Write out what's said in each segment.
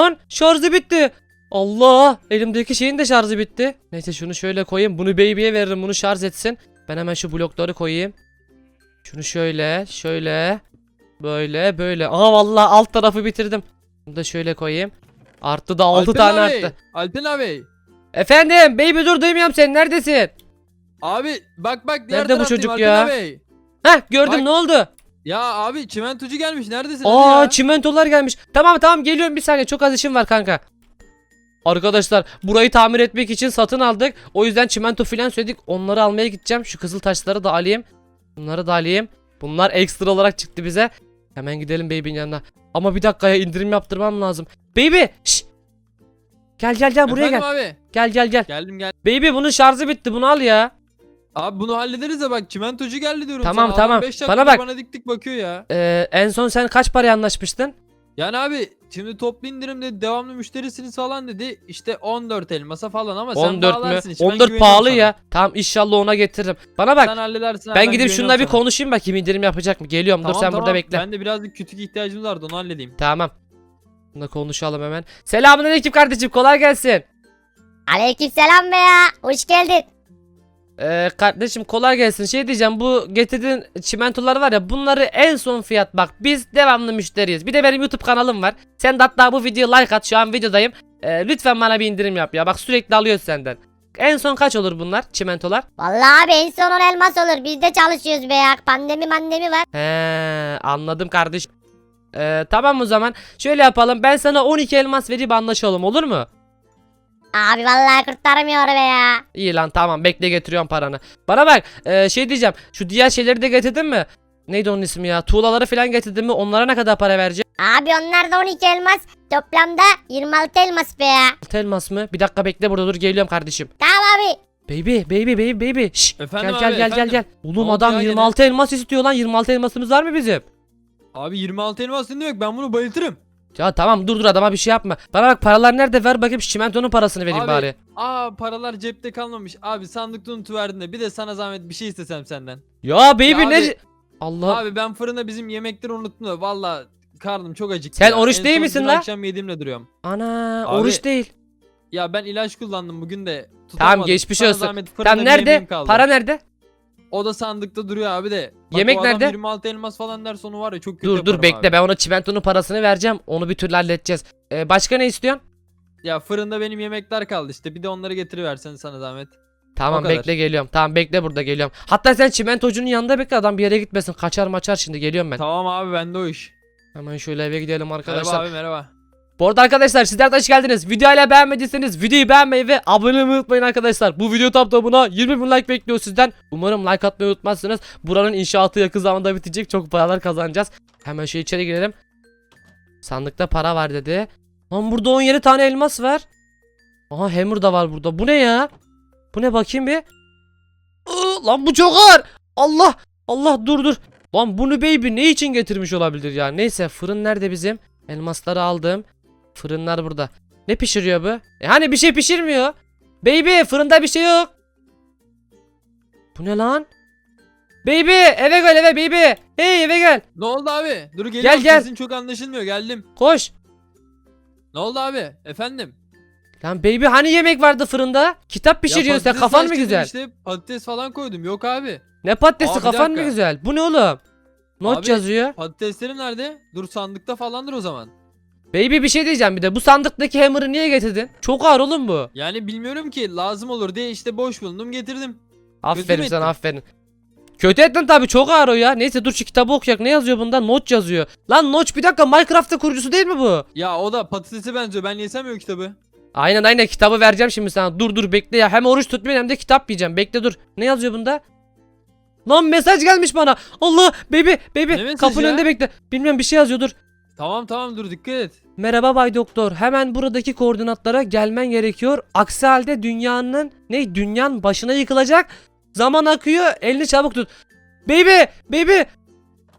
Lan şarjı bitti. Allah elimdeki şeyin de şarjı bitti. Neyse şunu şöyle koyayım. Bunu baby'ye veririm bunu şarj etsin. Ben hemen şu blokları koyayım. Şunu şöyle şöyle. Böyle böyle. Aa vallahi alt tarafı bitirdim. Bunu da şöyle koyayım. Arttı da 6 Alpen tane abi, arttı. Alpen abi. Efendim baby dur duymuyorum sen neredesin? Abi bak bak diğer Nerede bu çocuk ya? Abi. Heh gördüm Bak. ne oldu? Ya abi çimentocu gelmiş neredesin hadi Aa ya? çimentolar gelmiş. Tamam tamam geliyorum bir saniye çok az işim var kanka. Arkadaşlar burayı tamir etmek için satın aldık. O yüzden çimento filan söyledik. Onları almaya gideceğim. Şu kızıl taşları da alayım. Bunları da alayım. Bunlar ekstra olarak çıktı bize. Hemen gidelim baby'nin yanına. Ama bir dakikaya indirim yaptırmam lazım. Baby! Şş! Gel gel gel buraya Efendim gel. abi. Gel gel gel. Geldim gel. Baby bunun şarjı bitti. Bunu al ya. Abi bunu hallederiz de bak çimentocu geldi diyorum Tamam, sana. tamam. Adam beş Bana dakikadır bak. Bana dik dik bakıyor ya. Ee, en son sen kaç paraya anlaşmıştın? Yani abi şimdi toplu indirimde devamlı müşterisiniz falan dedi. İşte 14 elmasa falan ama sen 14 mü? bağlarsın işte. Ben 14 güveniyorum pahalı sana. ya. Tamam inşallah ona getiririm. Bana bak. Sen halledersin abi, Ben gidip güveniyorum şununla bir sana. konuşayım bakayım indirim yapacak mı? Geliyorum dur Tamam, sen tamam. burada bekle. Ben de birazcık kütük ihtiyacımız vardı onu halledeyim. Tamam. Bununla konuşalım hemen. Selamünaleyküm kardeşim kolay gelsin. Aleykümselam be ya. Hoş geldin. Ee, kardeşim kolay gelsin. Şey diyeceğim bu getirdiğin çimentolar var ya bunları en son fiyat bak biz devamlı müşteriyiz. Bir de benim YouTube kanalım var. Sen de hatta bu videoya like at şu an videodayım. Ee, lütfen bana bir indirim yap ya bak sürekli alıyoruz senden. En son kaç olur bunlar çimentolar? Vallahi abi en son on elmas olur. Biz de çalışıyoruz be ya. Pandemi mandemi var. He anladım kardeşim. Ee, tamam o zaman şöyle yapalım ben sana 12 elmas verip anlaşalım olur mu? Abi vallahi kurtarmıyor be ya. İyi lan tamam bekle getiriyorum paranı. Bana bak e, şey diyeceğim şu diğer şeyleri de getirdin mi? Neydi onun ismi ya? Tuğlaları falan getirdin mi? Onlara ne kadar para vereceğim? Abi onlar da 12 elmas. Toplamda 26 elmas be ya. Elmas mı? Bir dakika bekle burada dur geliyorum kardeşim. Tamam abi. Baby baby baby baby. Şş, Efendim gel gel abi, gel gel efendim. gel. Oğlum oldu adam ya gene? 26 elmas istiyor lan. 26 elmasımız var mı bizim? Abi 26 elmas ne demek ben bunu bayıltırım. Ya tamam dur dur adama bir şey yapma. Bana bak paralar nerede ver bakayım şu çimentonun parasını vereyim Abi, bari. Aa paralar cepte kalmamış. Abi sandıkta unutuverdin de bir de sana zahmet bir şey istesem senden. Ya baby Ya ne? abi- Allah. Abi ben fırında bizim yemekleri unuttum da valla karnım çok acıktı Sen oruç En değil son misin dün la? akşam yediğimle duruyorum. Ana Abi, oruç değil. Ya ben ilaç kullandım bugün de tutamadım. Tamam, geçmiş Sana olsun. zahmet fırında Tam bir nerede? yemeğim kaldı. Para nerede? O da sandıkta duruyor abi de. Bak Yemek o adam nerede? 26 elmas falan der sonu var ya çok kötü Dur dur yaparım bekle abi. ben ona çimentonun parasını vereceğim. Onu bir türlü halledeceğiz. Ee, başka ne istiyorsun? Ya fırında benim yemekler kaldı işte bir de onları getiriversen sana zahmet. Tamam kadar. bekle geliyorum. Tamam bekle burada geliyorum. Hatta sen çimentocunun yanında bekle adam bir yere gitmesin. Kaçar maçar şimdi geliyorum ben. Tamam abi bende o iş. Hemen şöyle eve gidelim arkadaşlar. Merhaba abi merhaba. Bu arada arkadaşlar sizler de hoş geldiniz. Videoyu hala beğenmediyseniz videoyu beğenmeyi ve abone olmayı unutmayın arkadaşlar. Bu video tam tamına 20 bin like bekliyor sizden. Umarım like atmayı unutmazsınız. Buranın inşaatı yakın zamanda bitecek. Çok paralar kazanacağız. Hemen şu içeri girelim. Sandıkta para var dedi. Lan burada 17 tane elmas var. Aha hammer da var burada. Bu ne ya? Bu ne bakayım bir. Iı, lan bu çok ağır. Allah. Allah dur dur. Lan bunu baby ne için getirmiş olabilir ya? Neyse fırın nerede bizim? Elmasları aldım. Fırınlar burada. Ne pişiriyor bu? E hani bir şey pişirmiyor. Baby fırında bir şey yok. Bu ne lan? Baby eve gel eve baby. Hey eve gel. Ne oldu abi? Dur geliyorum Gel, gel. sesin çok anlaşılmıyor geldim. Koş. Ne oldu abi? Efendim? Lan baby hani yemek vardı fırında? Kitap pişiriyorsun sen patates kafan mı güzel? Işte patates falan koydum. Yok abi. Ne patatesi Aa, bir kafan mı dakika. güzel? Bu ne oğlum? Not Abi- yazıyor. Patateslerim nerede? Dur sandıkta falandır o zaman. Baby bir şey diyeceğim bir de. Bu sandıktaki hammer'ı niye getirdin? Çok ağır oğlum bu. Yani bilmiyorum ki lazım olur diye işte boş bulundum getirdim. Aferin mü sana aferin. Kötü ettin tabi çok ağır o ya. Neyse dur şu kitabı okuyak. Ne yazıyor bunda? Not yazıyor. Lan Notch bir dakika Minecraft'ta kurucusu değil mi bu? Ya o da patatese benziyor. Ben yesem o kitabı. Aynen aynen kitabı vereceğim şimdi sana. Dur dur bekle ya. Hem oruç tutmayayım hem de kitap yiyeceğim. Bekle dur. Ne yazıyor bunda? Lan mesaj gelmiş bana. Allah baby baby Ne kapının önünde bekle. Bilmiyorum bir şey yazıyor dur. Tamam tamam dur dikkat et. Merhaba Bay Doktor. Hemen buradaki koordinatlara gelmen gerekiyor. Aksi halde dünyanın ne dünyanın başına yıkılacak. Zaman akıyor. Elini çabuk tut. Baby baby.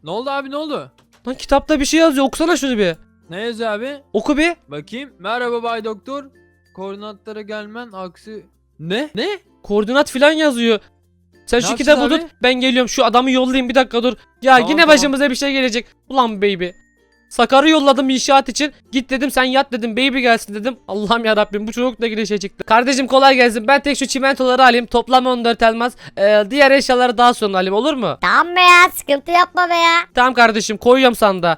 Ne oldu abi ne oldu? Lan kitapta bir şey yazıyor. Okusana şunu bir. Ne yazıyor abi? Oku bir. Bakayım. Merhaba Bay Doktor. Koordinatlara gelmen aksi... Ne? Ne? Koordinat filan yazıyor. Sen Ne şu yapacağız kitabı abi? tut. Ben geliyorum. Şu adamı yollayayım bir dakika dur. Ya Tamam, yine tamam. başımıza bir şey gelecek. Ulan baby. Sakar'ı yolladım inşaat için. Git dedim sen yat dedim baby gelsin dedim. Allah'ım ya Rabbim bu çocuk da ilgili şey çıktı. Kardeşim kolay gelsin. Ben tek şu çimentoları alayım. Toplam 14 elmas. Ee, diğer eşyaları daha sonra alayım olur mu? Tamam be ya sıkıntı yapma be ya. Tamam kardeşim koyuyorum sanda.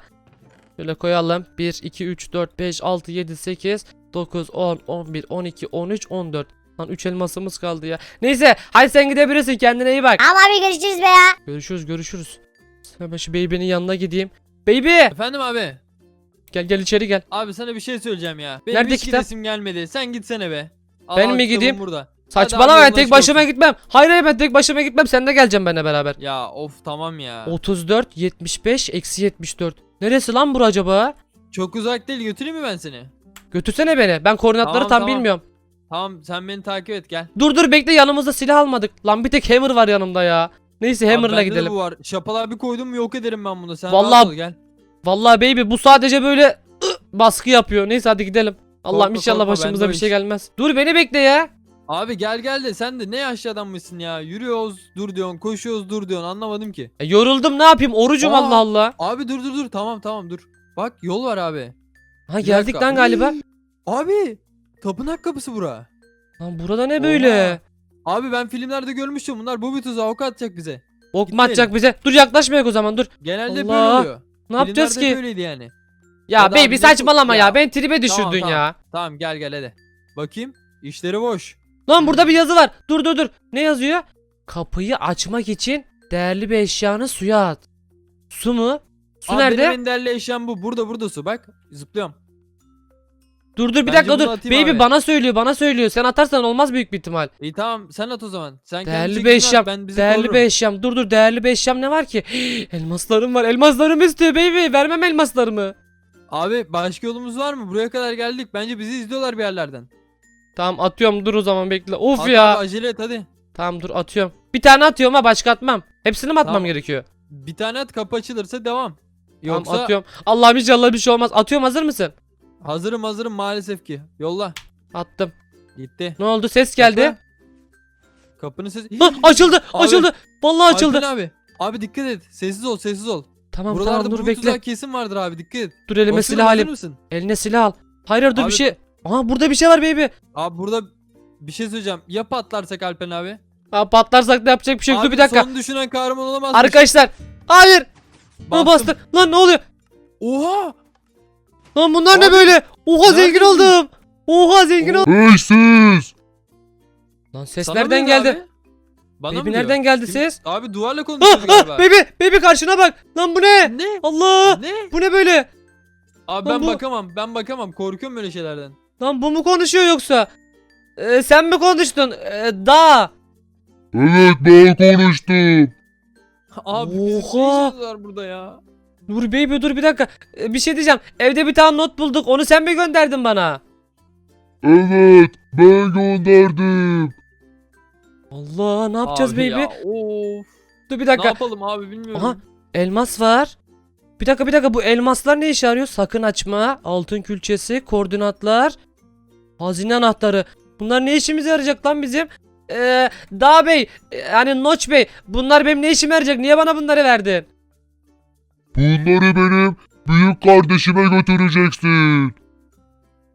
Şöyle koyalım. 1, 2, 3, 4, 5, 6, 7, 8, 9, 10, 11, 12, 13, 14. Lan 3 elmasımız kaldı ya. Neyse hadi sen gidebilirsin kendine iyi bak. Tamam abi görüşürüz be ya. Görüşürüz görüşürüz. Hemen şu baby'nin yanına gideyim. Baby Efendim abi. gel gel içeri gel. Abi sana bir şey söyleyeceğim ya. Benim Nerede hiç kitap? gidesim gelmedi. Sen gitsene be. Al, Ben al, mi gideyim? burada. Saçmalama ben tek başıma olsun. gitmem. Hayır hayır ben tek başıma gitmem. Sen de geleceksin benimle beraber. Ya of tamam ya. 34, 75, eksi 74. Neresi lan bura acaba? Çok uzak değil götüreyim mi ben seni? Götürsene beni. Ben koordinatları Tamam, tam tamam. bilmiyorum. Tamam sen beni takip et gel. Dur dur bekle yanımızda silah almadık. Lan bir tek hammer var yanımda ya. Neyse Abi hammer'la bende de gidelim. bu var. Şapalığa bir koydum mu yok ederim ben bunu. Sen Vallahi- rahat ol gel. Vallahi baby bu sadece böyle ı, baskı yapıyor. Neyse hadi gidelim. Allah'ım Korkma, inşallah korkma, başımıza bende bir o şey iş. gelmez. Dur beni bekle ya. Abi gel gel de sen de ne yaşlı adammışsın ya. Yürüyoruz dur diyorsun koşuyoruz dur diyorsun anlamadım ki. E, yoruldum ne yapayım orucum Aa. Allah Allah. Abi dur dur dur tamam tamam dur. Bak yol var abi. Ha Bir geldik dakika. lan galiba. Abi tapınak kapısı bura. Lan burada ne böyle? Abi ben filmlerde görmüştüm bunlar bu bir tuzağa ok atacak bize. Ok mu Gitmeyelim. atacak bize? Dur yaklaşmayak o zaman dur. Genelde böyle Allah. oluyor. Ne yapacağız Filmlerde ki? böyleydi yani. Ya da baby ne saçmalama ya. ya. Ben tribe düşürdün Tamam, tamam. ya. Tamam gel gel hadi. Bakayım. İşleri boş. Lan burada bir yazı var. Dur dur dur. Ne yazıyor? Kapıyı açmak için değerli bir eşyanı suya at. Su mu? Su Abi nerede? Benim en değerli eşyam bu. Burada burada su bak. Zıplıyorum. Dur dur bir Bence dakika bunu dur. atayım Baby abi. bana söylüyor bana söylüyor. Sen atarsan olmaz büyük bir ihtimal. İyi tamam sen at o zaman. Sen kendi Değerli bir at, eşyam. Ben bizi Değerli korurum. bir eşyam. Dur dur değerli bir eşyam ne var ki? Elmaslarım var. Elmaslarımı istiyor baby. Vermem elmaslarımı. Abi başka yolumuz var mı? Buraya kadar geldik. Bence bizi izliyorlar bir yerlerden. Tamam atıyorum dur o zaman bekle. Of At ya. abi, acele et hadi. Tamam dur atıyorum. Bir tane atıyorum ha başka atmam. Hepsini mi atmam Tamam. gerekiyor? Bir tane at kapı açılırsa devam. Tamam Yoksa atıyorum. Allah'ım inşallah bir şey olmaz. Atıyorum hazır mısın? Hazırım hazırım maalesef ki. Yolla. Attım. Gitti. Ne oldu? Ses geldi. Kapı. Kapının sesi. Ha, açıldı. Abi, açıldı. Vallahi açıldı. Alpin abi. Abi dikkat et. Sessiz ol sessiz ol. Tamam Buralarda tamam dur bekle. tuzak kesin vardır abi dikkat et. Dur elime Basıyorum, silah alayım. mısın? Eline silah al. Hayır dur bir Abi- şey. Aha burada bir şey var baby. Abi burada bir şey söyleyeceğim. Ya patlarsak Alpen abi? Ha, patlarsak da yapacak bir şey yok. Dur Abi bir dakika. Son düşünen kahraman olamaz. Arkadaşlar. Hayır. Ha, Bastım. bastı. Lan ne oluyor? Oha! Lan bunlar ne Abi, böyle? Oha zengin neredesin? oldum. Oha zengin oldum. Hey siz! Lan ses Sana mı nereden diyor geldi? abi? Bana Baby mı diyor? nereden geldi Kim- ses? Abi duvarla Ah, konuşuyoruz ah, galiba. baby baby karşına bak. Lan bu ne? Ne? Allah. Ne? Bu ne böyle? Abi Lan ben bu- bakamam. Ben bakamam. Korkuyorum böyle şeylerden. Lan bu mu konuşuyor yoksa? Ee, sen mi konuştun? Ee, da. Evet ben konuştum. Abi bizim ne Oha. işimiz var burada ya? Dur baby dur bir dakika. Ee, bir şey diyeceğim. Evde bir tane not bulduk. Onu sen mi gönderdin bana? Evet ben gönderdim. Allah ne yapacağız Abi baby? ya, Of. Dur bir Ne dakika. yapalım abi bilmiyorum. Aha elmas var. Bir dakika bir dakika bu elmaslar ne işe yarıyor? Sakın açma, altın külçesi, koordinatlar, hazine anahtarı. Bunlar ne işimize yarayacak lan bizim? Ee, Dağ Bey, e, yani Noç Bey bunlar benim ne işime yarayacak? Niye bana bunları verdin? Bunları benim büyük kardeşime götüreceksin.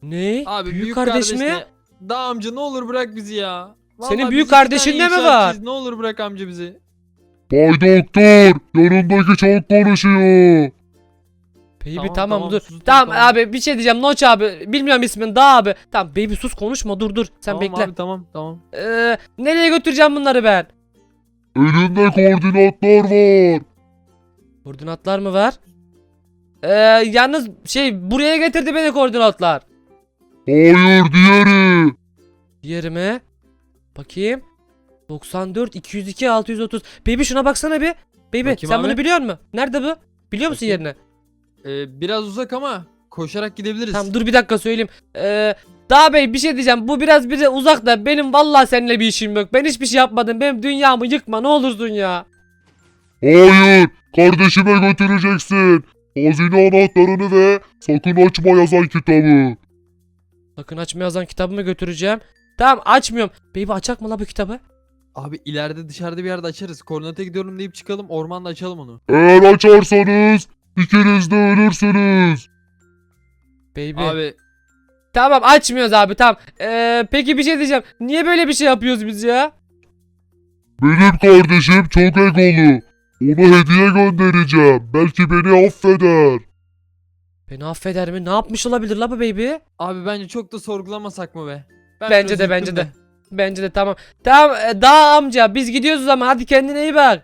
Ne? Abi büyük, büyük, kardeş mi? kardeşine- Da amca ne olur bırak bizi ya. Senin Vallahi büyük iki tane kardeşin de mi var? Ne olur bırak amca bizi. Bay doktor yanındaki çok konuşuyor. Baby tamam, Tamam, tamam, dur. sustum, tamam, tamam. abi bir şey diyeceğim Noç abi. Bilmiyorum ismini Dağ abi. Tamam baby sus konuşma dur dur. Sen tamam bekle. Abi, tamam tamam. Ee, nereye götüreceğim bunları ben? Elimde koordinatlar var. Koordinatlar mı var? Ee, yalnız şey buraya getirdi beni koordinatlar. Hayır diğeri. Diğerime bakayım. 94 202 630. Baby şuna baksana bir. Baby Bakayım sen bunu abi. biliyor musun? Nerede bu? Biliyor musun Bakayım. yerini? Ee, biraz uzak ama koşarak gidebiliriz. Tamam dur bir dakika söyleyeyim. Ee, Dağ Bey bir şey diyeceğim. Bu biraz bize uzak da benim vallahi seninle bir işim yok. Ben hiçbir şey yapmadım. Benim dünyamı yıkma ne olursun ya. Hayır kardeşime götüreceksin. Hazine anahtarını ve sakın açma yazan kitabı. Sakın açma yazan kitabımı götüreceğim. Tamam açmıyorum. Baby açak mı la bu kitabı? Abi ileride dışarıda bir yerde açarız. Koordinata gidiyorum deyip çıkalım ormanda açalım onu. Eğer açarsanız İkiniz de ölürsünüz. Baby. Abi Tamam açmıyoruz abi tamam. Ee, peki bir şey diyeceğim. Niye böyle bir şey yapıyoruz biz ya? Benim kardeşim çok egolu. Ona hediye göndereceğim. Belki beni affeder. Beni affeder mi? Ne yapmış olabilir la bu baby? abi bence çok da sorgulamasak mı be? Ben Bence de bence üzüldüm de. Bence de tamam. Tamam e, daha amca biz gidiyoruz o zaman hadi kendine iyi bak.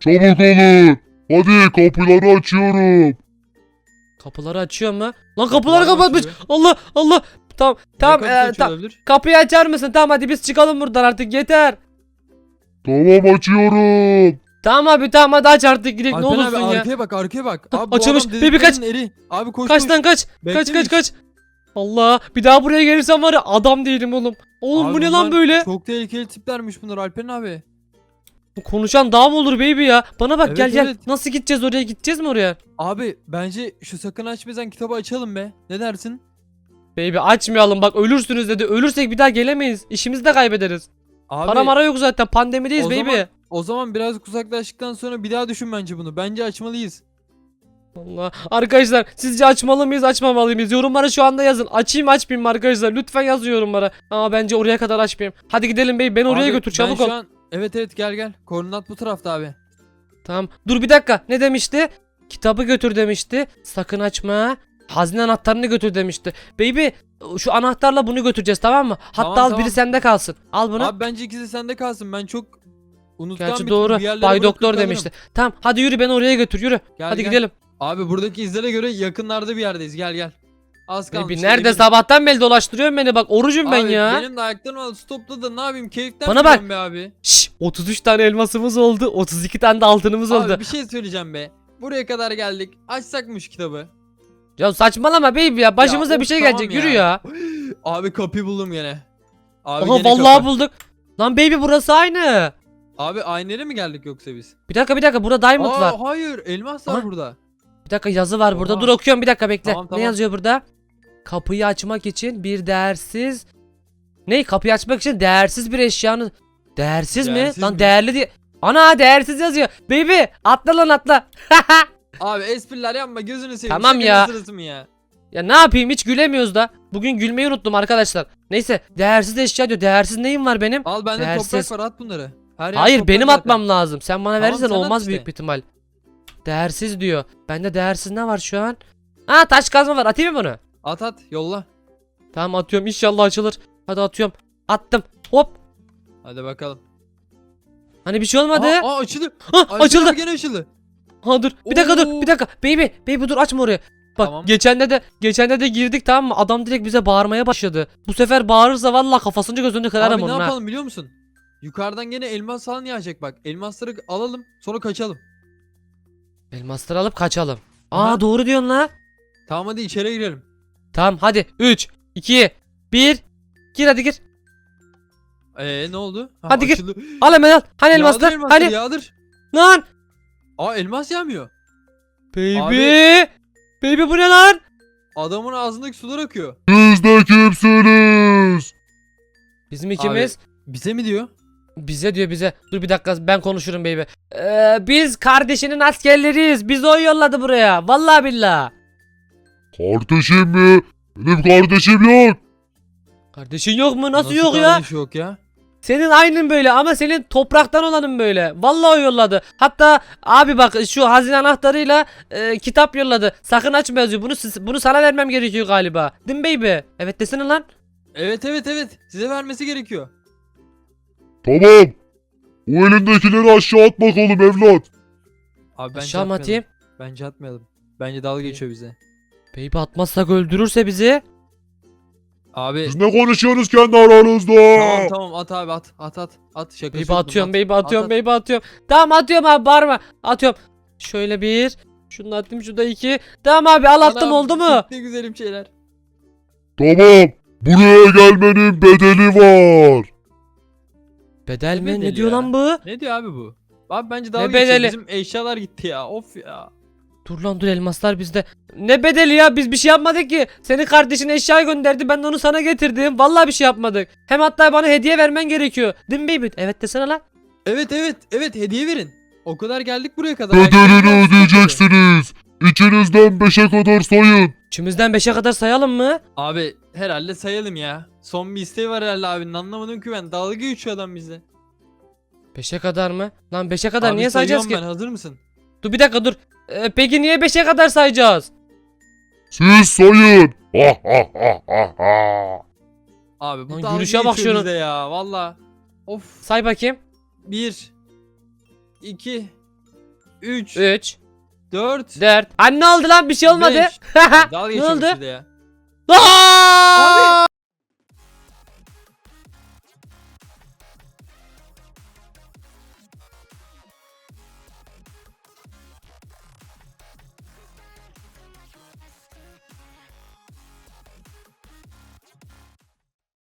Çabuk olun. Hadi kapıları açıyorum. Kapıları açıyor mu? Lan kapıları Kapılar kapatmış. açıyor. Allah Allah. Tamam tamam e, kapısı tamam. olabilir? Kapıyı açar mısın? Tamam hadi biz çıkalım buradan artık yeter. Tamam açıyorum. Tamam abi tamam hadi aç artık gidelim ne Alper olursun abi ya. arkaya bak arkaya bak. Abi bu açılmış. adam Baby kaç. dediklerinin eri. Abi koş Kaç koş. lan kaç. Kaç kaç Beklemiş. kaç. Allah bir daha buraya gelirsem var ya adam değilim oğlum. Oğlum Abi bu ne lan bunlar böyle? Çok tehlikeli tiplermiş bunlar Alperen abi. Konuşan daha mı olur baby ya? Bana bak Evet, gel gel. evet. Nasıl gideceğiz oraya gideceğiz mi oraya? Abi bence şu sakın açmayan kitabı açalım be. Ne dersin? Baby açmayalım bak ölürsünüz dedi. Ölürsek bir daha gelemeyiz. İşimizi de kaybederiz. Abi Para mara yok zaten pandemideyiz o baby. zaman- o zaman biraz uzaklaştıktan sonra bir daha düşün bence bunu. Bence açmalıyız. Allah. Arkadaşlar sizce açmalı mıyız açmamalı mıyız? Yorumlara şu anda yazın. Açayım açmayayım mı arkadaşlar? Lütfen yazın yorumlara. Ama bence oraya kadar açmayayım. Hadi gidelim bey. Beni oraya Abi, götür ben çabuk şu ol. an- Evet evet gel gel. Koordinat bu tarafta abi. Tamam. Dur bir dakika. Ne demişti? Kitabı götür demişti. Sakın açma. Hazine anahtarını götür demişti. Baby şu anahtarla bunu götüreceğiz tamam mı? Hatta Tamam, al tamam. biri sende kalsın. Al bunu. Abi bence ikisi sende kalsın. Ben çok unutkan Gerçi bir doğru. bir yerlere Bay bırakıp Doktor kalırım. demişti. Tamam hadi yürü beni oraya götür yürü. Gel, hadi gel. gidelim. Abi buradaki izlere göre yakınlarda bir yerdeyiz. Gel gel. Az kalmış. Baby nerede sabahtan beri dolaştırıyorsun beni bak orucum ben Abi, ya. Benim de ayaklarım aldı. Stopla da ne yapayım? Keyiften Bana bak. be abi. Şş, 33 tane elmasımız oldu. 32 tane de altınımız oldu. Abi bir şey söyleyeceğim be. Buraya kadar geldik. Açsak mı şu kitabı? Ya saçmalama baby ya. Başımıza Ya bir of, şey tamam gelecek. ya. Yürü ya. Abi kapıyı buldum gene. Abi Aha gene vallahi kapı. bulduk. Lan baby burası aynı. Abi aynı yere mi geldik yoksa biz? Bir dakika bir dakika burada diamond Aa, var. hayır elmas var Aha. burada. Bir dakika yazı var burada. Dur okuyorum bir dakika bekle. Tamam, Ne tamam. yazıyor burada? Kapıyı açmak için bir değersiz Ne? Kapıyı açmak için değersiz bir eşyanın Değersiz, mi? Değersiz Lan mi? değerli diye. Ana değersiz yazıyor. Baby atla lan atla. Abi espriler yapma gözünü seveyim. Tamam Şakanın ya. sırası mı ya? ya ne yapayım hiç gülemiyoruz da. Bugün gülmeyi unuttum arkadaşlar. Neyse değersiz eşya diyor. Değersiz neyim var benim? Al bende Değersiz. toprak var at bunları. Her yer Hayır toprak benim zaten. atmam lazım. Sen bana Tamam, verirsen sen at olmaz işte. büyük bir ihtimal. Değersiz diyor. Bende değersiz ne var şu an? Aa taş kazma var. Atayım mı bunu? At at yolla. Tamam atıyorum. İnşallah açılır. Hadi atıyorum. Attım. Hop. Hadi bakalım. Hani bir şey olmadı. Aa, aa açıldı. Hah, Alper açıldı. Gene açıldı. Ha dur. Bir dakika dur. Oo. Bir dakika. Baby. Baby dur açma orayı. Bak Tamam. geçende de geçende de girdik tamam mı? Adam direkt bize bağırmaya başladı. Bu sefer bağırırsa vallahi kafasını gözünü kırarım Abi ne onun ha. yapalım biliyor musun? Yukarıdan gene elmas falan yağacak bak. Elmasları alalım sonra kaçalım. Elmasları alıp kaçalım. Aa Aha. doğru diyorsun la. Tamam hadi içeri girelim. Tamam hadi 3 2 1 Gir hadi gir. Ee ne oldu? Ha, Hadi gir. açıldı. Al hemen al. Hani Yağdır elmaslar? elmasları, Hani Yağdır. lan. Aa elmas yağmıyor. Baby. Abi. Baby bu ne lan? Adamın ağzındaki sular akıyor. Siz de kimsiniz? Bizim ikimiz Bize mi diyor? Bize diyor bize. Dur bir dakika ben konuşurum baby. Ee, biz kardeşinin askerleriyiz. Biz o yolladı buraya. Vallahi billah. Kardeşim mi? Benim kardeşim yok. Kardeşin yok mu? Nasıl, yok ya? kardeş yok ya? Senin aynın böyle ama senin topraktan olanın böyle. Vallahi o yolladı. Hatta abi bak şu hazine anahtarıyla e, kitap yolladı. Sakın açma yazıyor. Bunu bunu sana vermem gerekiyor galiba. Değil mi baby? Evet desene lan. Evet evet evet. Size vermesi gerekiyor. Tamam. O elindekileri aşağı at bakalım evlat. Abi bence Aşağı mı atmayalım. atayım? Bence atmayalım. Bence dalga geçiyor bize. Baby atmazsak öldürürse bizi. Abi Siz ne konuşuyorsunuz kendi aranızda? tamam tamam at abi at at at at şaka Baby atıyorum, baby atıyorum, baby atıyorum. Tamam atıyorum abi bağırma. Atıyorum. Şöyle bir. Şunu attım, şurada iki. Tamam abi al attım oldu mu? Ne güzelim şeyler. Tamam. Buraya gelmenin bedeli var. Bedel Ne mi? Ne bedeli diyor ya? lan bu? Ne diyor abi bu? Abi bence dalga Ne bedeli? Bizim eşyalar gitti ya. Of ya. Dur lan dur elmaslar bizde. Ne bedeli ya biz bir şey yapmadık ki. Senin kardeşin eşya gönderdi ben de onu sana getirdim. Vallahi bir şey yapmadık. Hem hatta bana hediye vermen gerekiyor. Değil mi baby? Evet desene lan. Evet evet evet hediye verin. O kadar geldik buraya kadar. Bedelini ödeyeceksiniz. İçinizden beşe kadar sayın. İçimizden 5'e kadar sayalım mı? Abi herhalde sayalım ya. Son bir isteği var herhalde abinin anlamadım ki ben. Dalga geçiyor adam bize. 5'e kadar mı? Lan 5'e kadar Abi niye sayacağız ki? sayıyorum ben hazır mısın? Dur bir dakika dur. Ee, peki niye 5'e kadar sayacağız? Siz sayın. Ha ha ha ha ha. Abi bu Lan dalga gülüşe bak geçiyor şunun. bize ya valla. Of. Say bakayım. 1 2 3 3, 4 4. Anne oldu lan bir şey olmadı. Dalga geçiyor oldu? bize ya. Aa!